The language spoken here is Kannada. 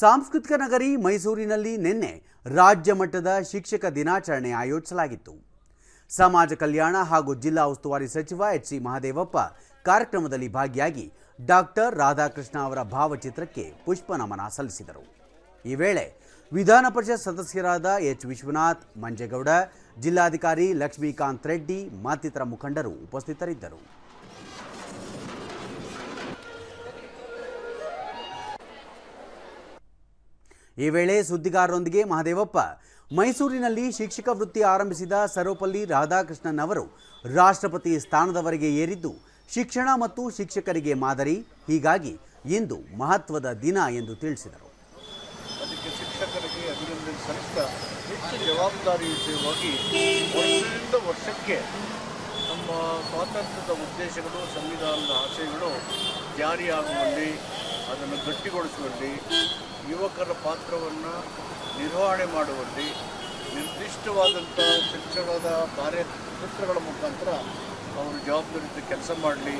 ಸಾಂಸ್ಕೃತಿಕ ನಗರಿ ಮೈಸೂರಿನಲ್ಲಿ ನಿನ್ನೆ ರಾಜ್ಯ ಮಟ್ಟದ ಶಿಕ್ಷಕ ದಿನಾಚರಣೆ ಆಯೋಜಿಸಲಾಗಿತ್ತು. ಸಮಾಜ ಕಲ್ಯಾಣ ಹಾಗೂ ಜಿಲ್ಲಾ ಉಸ್ತುವಾರಿ ಸಚಿವ ಎಚ್ ಸಿ ಮಹದೇವಪ್ಪ ಕಾರ್ಯಕ್ರಮದಲ್ಲಿ ಭಾಗಿಯಾಗಿ ಡಾಕ್ಟರ್ ರಾಧಾಕೃಷ್ಣ ಅವರ ಭಾವಚಿತ್ರಕ್ಕೆ ಪುಷ್ಪ ನಮನ ಸಲ್ಲಿಸಿದರು. ಈ ವೇಳೆ ವಿಧಾನ ಪರಿಷತ್ ಸದಸ್ಯರಾದ ಎಚ್ ವಿಶ್ವನಾಥ್, ಮಂಜೇಗೌಡ, ಜಿಲ್ಲಾಧಿಕಾರಿ ಲಕ್ಷ್ಮೀಕಾಂತ್ ರೆಡ್ಡಿ, ಮತ್ತಿತರ ಮುಖಂಡರು ಉಪಸ್ಥಿತರಿದ್ದರು. ಈ ವೇಳೆ ಸುದ್ದಿಗಾರರೊಂದಿಗೆ ಮಹದೇವಪ್ಪ. ಮೈಸೂರಿನಲ್ಲಿ ಶಿಕ್ಷಕ ವೃತ್ತಿ ಆರಂಭಿಸಿದ ಸರ್ವಪಲ್ಲಿ ರಾಧಾಕೃಷ್ಣನ್ ಅವರು ರಾಷ್ಟ್ರಪತಿ ಸ್ಥಾನದವರೆಗೆ ಏರಿದ್ದು, ಶಿಕ್ಷಣ ಮತ್ತು ಶಿಕ್ಷಕರಿಗೆ ಮಾದರಿ, ಹೀಗಾಗಿ ಇಂದು ಮಹತ್ವದ ದಿನ ಎಂದು ತಿಳಿಸಿದರು. ಶಿಕ್ಷಕರಿಗೆ ವರ್ಷಕ್ಕೆ ನಮ್ಮ ಸ್ವಾತಂತ್ರ್ಯದ ಉದ್ದೇಶಗಳು, ಸಂವಿಧಾನದ ಆಶಯಗಳು ಜಾರಿಯಾಗುವಲ್ಲಿ, ಅದನ್ನು ಗಟ್ಟಿಗೊಳಿಸುವಲ್ಲಿ ಯುವಕರ ಪಾತ್ರವನ್ನು ನಿರ್ವಹಣೆ ಮಾಡುವಲ್ಲಿ ನಿರ್ದಿಷ್ಟವಾದಂಥ ಶಿಕ್ಷಣದ ಕಾರ್ಯತಂತ್ರಗಳ ಮುಖಾಂತರ ಅವರು ಜವಾಬ್ದಾರಿಯಿಂದ ಕೆಲಸ ಮಾಡಲಿ.